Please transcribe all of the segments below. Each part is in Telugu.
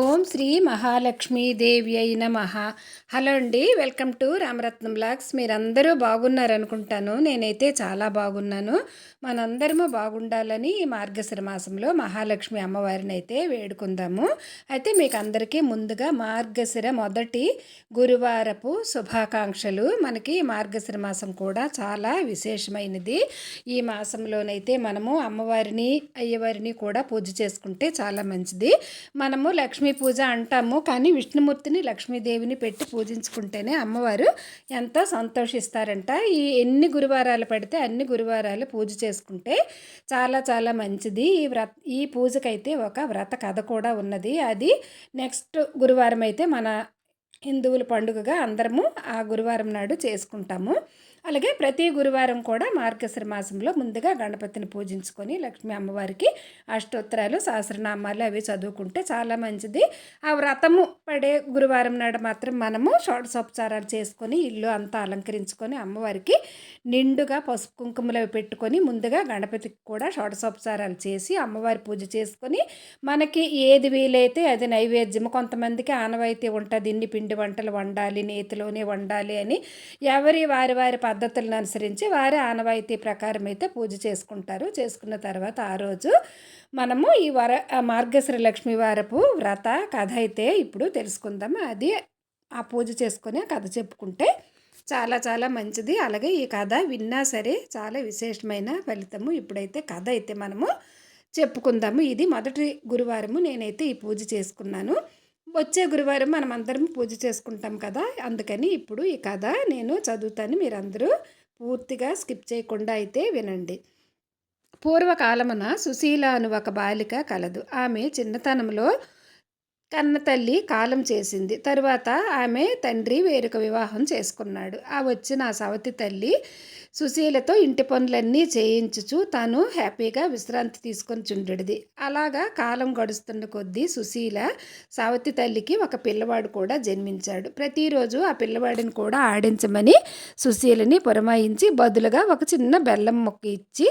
ఓం శ్రీ మహాలక్ష్మీదేవి అయిన నమ. హలో అండి వెల్కమ్ టు రామరత్నం బ్లాగ్స్. మీరందరూ బాగున్నారనుకుంటాను. నేనైతే చాలా బాగున్నాను. మనందరము బాగుండాలని ఈ మార్గశిర మాసంలో మహాలక్ష్మి అమ్మవారిని అయితే వేడుకుందాము. అయితే మీకు అందరికీ ముందుగా మార్గశిర మొదటి గురువారపు శుభాకాంక్షలు. మనకి మార్గశిర మాసం కూడా చాలా విశేషమైనది. ఈ మాసంలోనైతే మనము అమ్మవారిని అయ్యవారిని కూడా పూజ చేసుకుంటే చాలా మంచిది. మనము లక్ష్మీ పూజ అంటాము. కానీ విష్ణుమూర్తిని లక్ష్మీదేవిని పెట్టి పూజించుకుంటేనే అమ్మవారు ఎంతో సంతోషిస్తారంట. ఈ ఎన్ని గురువారాలు పడితే అన్ని గురువారాలు పూజ చేసుకుంటే చాలా చాలా మంచిది. ఈ వ్రత ఈ పూజకైతే ఒక వ్రత కథ కూడా ఉన్నది. అది నెక్స్ట్ గురువారం అయితే మన హిందువుల పండుగగా అందరము ఆ గురువారం నాడు చేసుకుంటాము. అలాగే ప్రతి గురువారం కూడా మార్గశిర మాసంలో ముందుగా గణపతిని పూజించుకొని లక్ష్మీ అమ్మవారికి అష్టోత్తరాలు సహస్రనామాలు అవి చదువుకుంటే చాలా మంచిది. ఆ వ్రతము పడే గురువారం నాడు మాత్రం మనము షోడసోపచారాలు చేసుకొని ఇల్లు అంతా అలంకరించుకొని అమ్మవారికి నిండుగా పసుపు కుంకుమలు పెట్టుకొని ముందుగా గణపతికి కూడా షోడసోపచారాలు చేసి అమ్మవారి పూజ చేసుకొని మనకి ఏది వీలైతే అది నైవేద్యము. కొంతమందికి ఆనవాయితీ ఉంటుంది ఇన్ని పిండి వంటలు వండాలి నేతిలోనే వండాలి అని ఎవరి వారి వారి పద్ధతులను అనుసరించి వారి ఆనవాయితీ ప్రకారం అయితే పూజ చేసుకుంటారు. చేసుకున్న తర్వాత ఆ రోజు మనము ఈ వర మార్గశ్రీ లక్ష్మీ వారపు వ్రత కథ అయితే ఇప్పుడు తెలుసుకుందాము? అది ఆ పూజ చేసుకొని ఆ కథ చెప్పుకుంటే చాలా చాలా మంచిది. అలాగే ఈ కథ విన్నా సరే చాలా విశేషమైన ఫలితము. ఇప్పుడైతే కథ అయితే మనము చెప్పుకుందాము. ఇది మొదటి గురువారము నేనైతే ఈ పూజ చేసుకున్నాను. వచ్చే గురువారం మనం అందరం పూజ చేసుకుంటాం కదా? అందుకని ఇప్పుడు ఈ కథ నేను చదువుతాను. మీరందరూ పూర్తిగా స్కిప్ చేయకుండా అయితే వినండి. పూర్వకాలమున సుశీల అను ఒక బాలిక కలదు. ఆమె చిన్నతనంలో కన్న తల్లి కాలం చేసింది. తరువాత ఆమె తండ్రి వేరొక వివాహం చేసుకున్నాడు. ఆ వచ్చిన ఆ సవతి తల్లి సుశీలతో ఇంటి పనులన్నీ చేయించుచు తాను హ్యాపీగా విశ్రాంతి తీసుకొని చుండెడిది. అలాగా కాలం గడుస్తున్న కొద్దీ సుశీల సవతి తల్లికి ఒక పిల్లవాడు కూడా జన్మించాడు. ప్రతిరోజు ఆ పిల్లవాడిని కూడా ఆడించమని సుశీలని పురమాయించి బదులుగా ఒక చిన్న బెల్లం మొక్క ఇచ్చి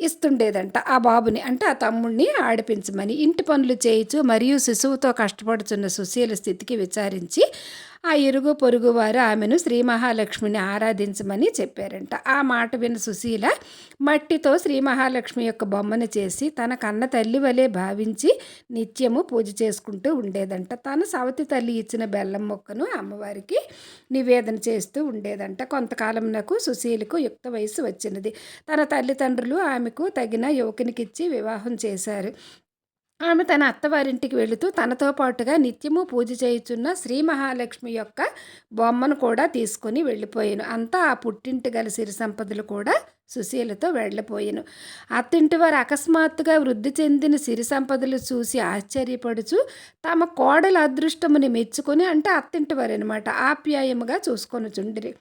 ఇస్తుండేదంట ఆ బాబుని. అంటే ఆ తమ్ముడిని ఆడిపించమని ఇంటి పనులు చేయించు మరియు శిశువుతో కష్టపడుతున్న సుశీల స్థితికి విచారించి ఆ ఇరుగు పొరుగు వారు ఆమెను శ్రీ మహాలక్ష్మిని ఆరాధించమని చెప్పారంట. ఆ మాట విన్న సుశీల మట్టితో శ్రీ మహాలక్ష్మి యొక్క బొమ్మను చేసి తన కన్న తల్లి వలె భావించి నిత్యము పూజ చేసుకుంటూ ఉండేదంట. తన సవతి తల్లి ఇచ్చిన బెల్లం మొక్కను అమ్మవారికి నివేదన చేస్తూ ఉండేదంట. కొంతకాలం నాకు సుశీలకు యుక్త వయసు వచ్చినది. తన తల్లిదండ్రులు ఆమెకు తగిన యువకునికిచ్చి వివాహం చేశారు. ఆమె తన అత్తవారింటికి వెళుతూ తనతో పాటుగా నిత్యము పూజ చేయుచున్న శ్రీ మహాలక్ష్మి యొక్క బొమ్మను కూడా తీసుకొని వెళ్ళిపోయాను. అంతా ఆ పుట్టింటి గల సిరి సంపదలు కూడా సుశీలతో వెళ్ళిపోయాను అత్తింటి వారు అకస్మాత్తుగా వృద్ధి చెందిన సిరి సంపదలు చూసి ఆశ్చర్యపడుచు తమ కోడల అదృష్టముని మెచ్చుకొని అంటే అత్తింటి వారు అనమాట ఆప్యాయముగా చూసుకొని చుండిరి.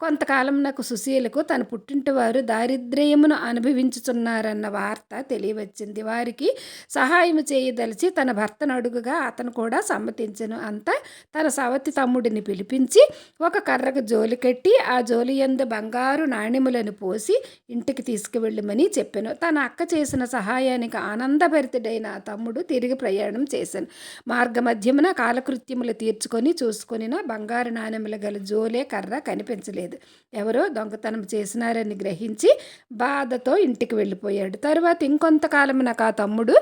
కొంతకాలం నాకు సుశీలకు తన పుట్టింటి వారు దారిద్ర్యమును అనుభవించుతున్నారన్న వార్త తెలియవచ్చింది. వారికి సహాయం చేయదలిచి తన భర్తను అడుగుగా అతను కూడా సమ్మతించను. అంతా తన సవతి తమ్ముడిని పిలిపించి ఒక కర్రకు జోలి కట్టి ఆ జోలి ఎందు బంగారు నాణ్యములను పోసి ఇంటికి తీసుకువెళ్ళమని చెప్పాను. తన అక్క చేసిన సహాయానికి ఆనందభరితుడైన తమ్ముడు తిరిగి ప్రయాణం చేశాను. మార్గమధ్యమున కాలకృత్యములు తీర్చుకొని చూసుకొని బంగారు నాణ్యములు గల జోలే కర్ర కనిపించలేదు. ఎవరో దొంగతనం చేసినారని గ్రహించి బాధతో ఇంటికి వెళ్ళిపోయాడు. తర్వాత ఇంకొంతకాలం నాకు ఆ తమ్ముడు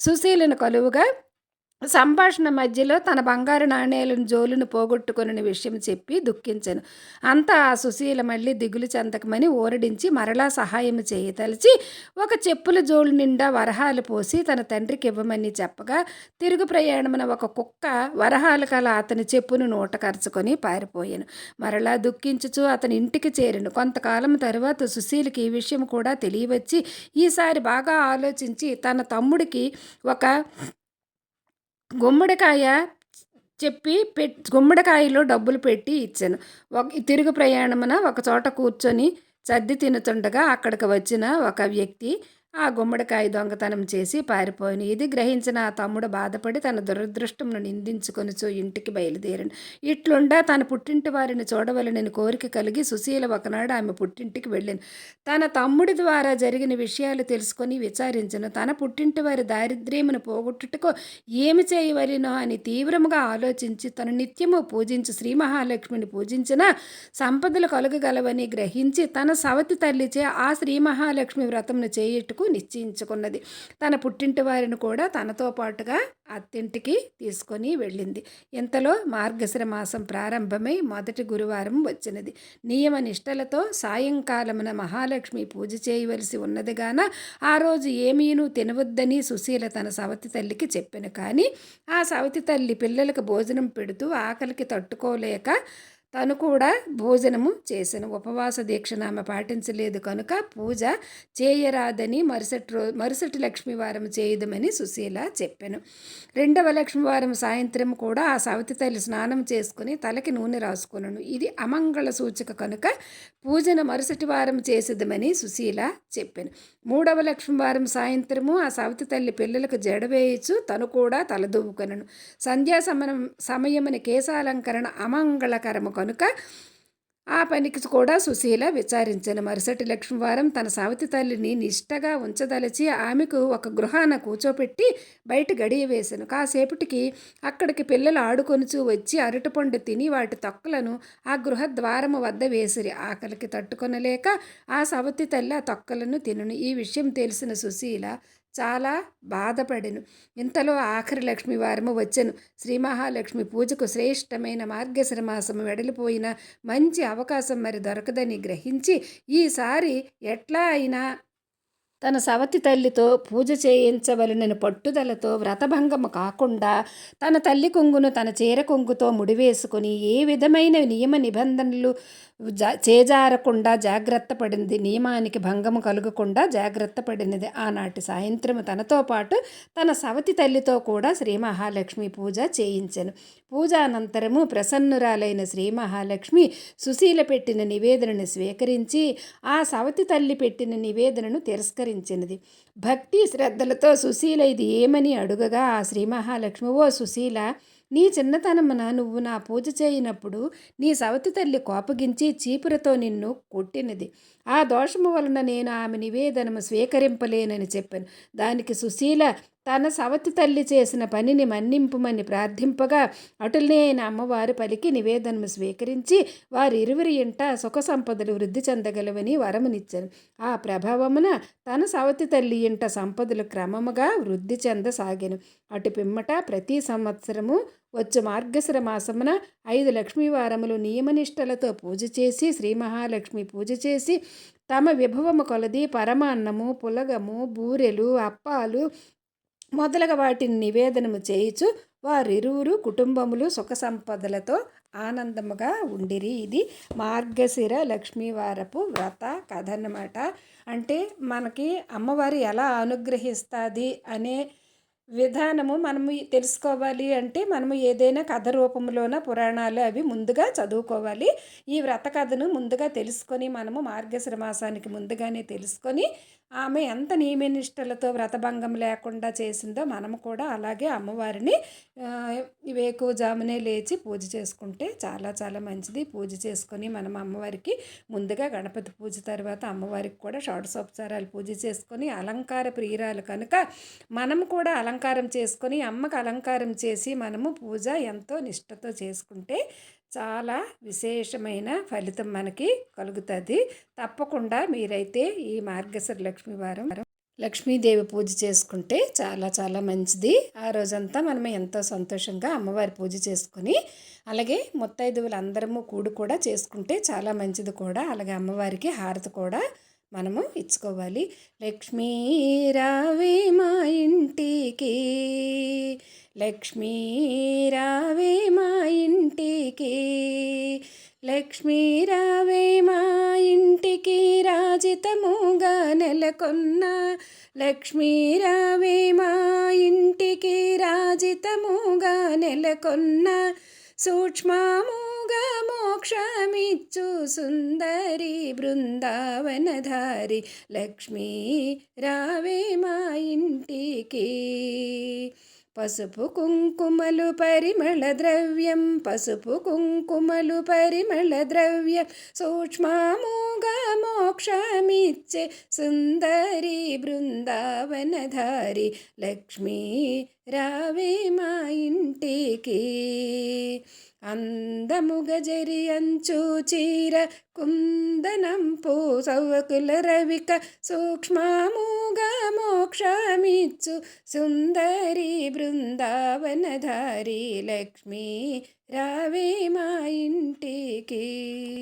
సుశీలను కలువుగా సంభాషణ మధ్యలో తన బంగారు నాణేలను జోలును పోగొట్టుకుని విషయం చెప్పి దుఃఖించను. అంతా ఆ సుశీల మళ్ళీ దిగులు చెందకమని ఓరడించి మరలా సహాయం చేయతలిచి ఒక చెప్పుల జోలు నిండా వరహాలు పోసి తన తండ్రికి ఇవ్వమని చెప్పగా తిరుగు ప్రయాణమున ఒక కుక్క వరహాలు కల అతని చెప్పును నోట కరుచుకొని పారిపోయాను. మరలా దుఃఖించుచు అతని ఇంటికి చేరను. కొంతకాలం తరువాత సుశీలకి ఈ విషయం కూడా తెలియవచ్చి ఈసారి బాగా ఆలోచించి తన తమ్ముడికి ఒక గుమ్మడికాయ చెప్పి పెట్ గుమ్మడికాయలో డబ్బులు పెట్టి ఇచ్చాను. ఒక తిరుగు ప్రయాణమున ఒక చోట కూర్చొని సర్ది తినుతుండగా అక్కడికి వచ్చిన ఒక వ్యక్తి ఆ గుమ్మడికాయ దొంగతనం చేసి పారిపోయాను. ఇది గ్రహించిన ఆ తమ్ముడు బాధపడి తన దురదృష్టమును నిందించుకొని ఇంటికి బయలుదేరాను ఇట్లుండా తన పుట్టింటి వారిని చూడవలనని కోరిక కలిగి సుశీల ఒకనాడు ఆమె పుట్టింటికి వెళ్ళాను తన తమ్ముడి ద్వారా జరిగిన విషయాలు తెలుసుకొని విచారించను. తన పుట్టింటి వారి దారిద్ర్యమును పోగొట్టుటకు ఏమి చేయవలెనో అని తీవ్రముగా ఆలోచించి తను నిత్యము పూజించి శ్రీ మహాలక్ష్మిని పూజించిన సంపదలు కలుగగలవని గ్రహించి తన సవతి తల్లిచే ఆ శ్రీ మహాలక్ష్మి వ్రతమును చేయుటకు వరకు నిశ్చయించుకున్నది. తన పుట్టింటి వారిని కూడా తనతో పాటుగా అత్తింటికి తీసుకొని వెళ్ళింది. ఇంతలో మార్గశిర మాసం ప్రారంభమై మొదటి గురువారం వచ్చినది. నియమ నిష్టలతో సాయంకాలమున మహాలక్ష్మి పూజ చేయవలసి ఉన్నదిగాన ఆ రోజు ఏమీనూ తినవద్దని సుశీల తన సవతి తల్లికి చెప్పాను. కానీ ఆ సవతి తల్లి పిల్లలకు భోజనం పెడుతూ ఆకలికి తట్టుకోలేక తను కూడా భోజనము చేసెను. ఉపవాస దీక్షను ఆమె పాటించలేదు కనుక పూజ చేయరాదని మరుసటి రో మరుసటి లక్ష్మీవారం చేయదమని సుశీల చెప్పాను. రెండవ లక్ష్మీవారం సాయంత్రం కూడా ఆ సవతి తల్లి స్నానం చేసుకుని తలకి నూనె రాసుకున్నాను ఇది అమంగళ సూచిక కనుక పూజను మరుసటి వారం చేసేదమని సుశీల చెప్పాను. మూడవ లక్ష్మీవారం సాయంత్రము ఆ సవతి తల్లి పిల్లలకు జడవేయచ్చు తను కూడా తలదూవుకొనను. సంధ్యా సమయం సమయమున కేశాలంకరణ అమంగళకరము కనుక ఆ పనికి కూడా సుశీల విచారించను. మరుసటి లక్ష్మీవారం తన సావితి తల్లిని నిష్టగా ఉంచదలచి ఆమెకు ఒక గృహాన కూర్చోపెట్టి బయట గడియ వేశాను కాసేపటికి అక్కడికి పిల్లలు ఆడుకొనుచు వచ్చి అరటిపండు తిని వాటి తొక్కలను ఆ గృహ ద్వారము వద్ద వేసిరి. ఆకలికి తట్టుకొనలేక ఆ సవతి తల్లి ఆ తొక్కలను తినను. ఈ విషయం తెలిసిన సుశీల చాలా బాధపడెను. ఇంతలో ఆఖరి లక్ష్మి వారము వచ్చెను. శ్రీ మహాలక్ష్మి పూజకు శ్రేష్టమైన మార్గశిర మాసము వెడలిపోయిన మంచి అవకాశం మరి దొరకదని గ్రహించి ఈసారి ఎట్లా అయినా తన సవతి తల్లితో పూజ చేయించవలనని పట్టుదలతో వ్రతభంగము కాకుండా తన తల్లి కొంగును తన చీర కొంగుతో ముడివేసుకుని ఏ విధమైన నియమ నిబంధనలు చేజారకుండా జాగ్రత్త పడింది. నియమానికి భంగము కలుగకుండా జాగ్రత్త పడినది. ఆనాటి సాయంత్రం తనతో పాటు తన సవతి తల్లితో కూడా శ్రీ మహాలక్ష్మి పూజ చేయించను. పూజ అనంతరము ప్రసన్నురాలైన శ్రీ మహాలక్ష్మి సుశీల పెట్టిన నివేదనను స్వీకరించి ఆ సవతి తల్లి పెట్టిన నివేదనను తిరస్కరించినది. భక్తి శ్రద్ధలతో సుశీల ఇది ఏమని అడుగగా ఆ శ్రీ మహాలక్ష్మి ఓ సుశీల నీ చిన్నతనమున నువ్వు నా పూజ చేయనప్పుడు నీ సవతి తల్లి కోపగించి చీపురతో నిన్ను కొట్టినది. ఆ దోషము వలన నేను ఆమె నివేదనము స్వీకరింపలేనని చెప్పాను. దానికి సుశీల తన సవతి తల్లి చేసిన పనిని మన్నింపుమని ప్రార్థింపగా అటులనే అయిన అమ్మవారు పలికి నివేదనము స్వీకరించి వారిరువురి ఇంట సుఖ సంపదలు వృద్ధి చెందగలవని వరమునిచ్చాను. ఆ ప్రభావమున తన సవతి తల్లి ఇంట సంపదలు క్రమముగా వృద్ధి చెందసాగాను. అటు పిమ్మట ప్రతి సంవత్సరము వచ్చు మార్గశిర మాసమున ఐదు లక్ష్మీవారములు నియమనిష్టలతో పూజ చేసి శ్రీ మహాలక్ష్మి పూజ చేసి తమ విభవము కొలది పరమాన్నము పులగము బూరెలు అప్పాలు మొదలగ వాటిని నివేదనము చేయుచు వారిరువురు కుటుంబములు సుఖ సంపదలతో ఆనందముగా ఉండిరి. ఇది మార్గశిర లక్ష్మీవారపు వ్రత కథ అన్నమాట అంటే మనకి అమ్మవారు ఎలా అనుగ్రహిస్తుంది అనే విధానము మనము తెలుసుకోవాలి అంటే మనము ఏదైనా కథ రూపంలోన పురాణాలు అవి ముందుగా చదువుకోవాలి. ఈ వ్రత కథను ముందుగా తెలుసుకొని మనము మార్గశిర మాసానికి ముందుగానే తెలుసుకొని ఆమె ఎంత నియమనిష్టలతో వ్రతభంగం లేకుండా చేసిందో మనము కూడా అలాగే అమ్మవారిని వేకువజామునే లేచి పూజ చేసుకుంటే చాలా చాలా మంచిది. పూజ చేసుకొని మనం అమ్మవారికి ముందుగా గణపతి పూజ తర్వాత అమ్మవారికి కూడా షోడశోపచారాలు పూజ చేసుకొని అలంకార ప్రియురాలు కనుక మనం కూడా అలంకారం చేసుకొని అమ్మకు అలంకారం చేసి మనము పూజ ఎంతో నిష్టతో చేసుకుంటే చాలా విశేషమైన ఫలితం మనకి కలుగుతుంది. తప్పకుండా మీరైతే ఈ మార్గశర లక్ష్మీ వారం లక్ష్మీదేవి పూజ చేసుకుంటే చాలా చాలా మంచిది. ఆ రోజంతా మనం ఎంతో సంతోషంగా అమ్మవారి పూజ చేసుకొని అలాగే ముత్తైదువులందరము కూడు కూడా చేసుకుంటే చాలా మంచిది కూడా. అలాగే అమ్మవారికి హారతి కూడా మనము ఇచ్చుకోవాలి. లక్ష్మీ రావే మా ఇంటికి లక్ష్మీ రావే మా ఇంటికి లక్ష్మీ రావే మా ఇంటికి రాజితముగా నెలకొన్న లక్ష్మీ రావే మా ఇంటికి రాజితముగా నెలకొన్న సూక్ష్మముగా మోక్షమిచ్చు సుందరి బృందావనధారి లక్ష్మీ రావే మా ఇంటికి. పసుపు కుంకుమలు పరిమళ ద్రవ్యం పసుపు కుంకుమలు పరిమళ ద్రవ్యం సూక్ష్మముగా మోక్షమిచ్చే సుందరి బృందావనధారి లక్ష్మీ రావే మా ఇంటికి. అందముగ జరి అంచు చీర కుందనం పూసవకుల రవిక సూక్ష్మముగా మోక్షమిచ్చు సుందరి బృందావనధారి లక్ష్మీ రావే మా ఇంటికి.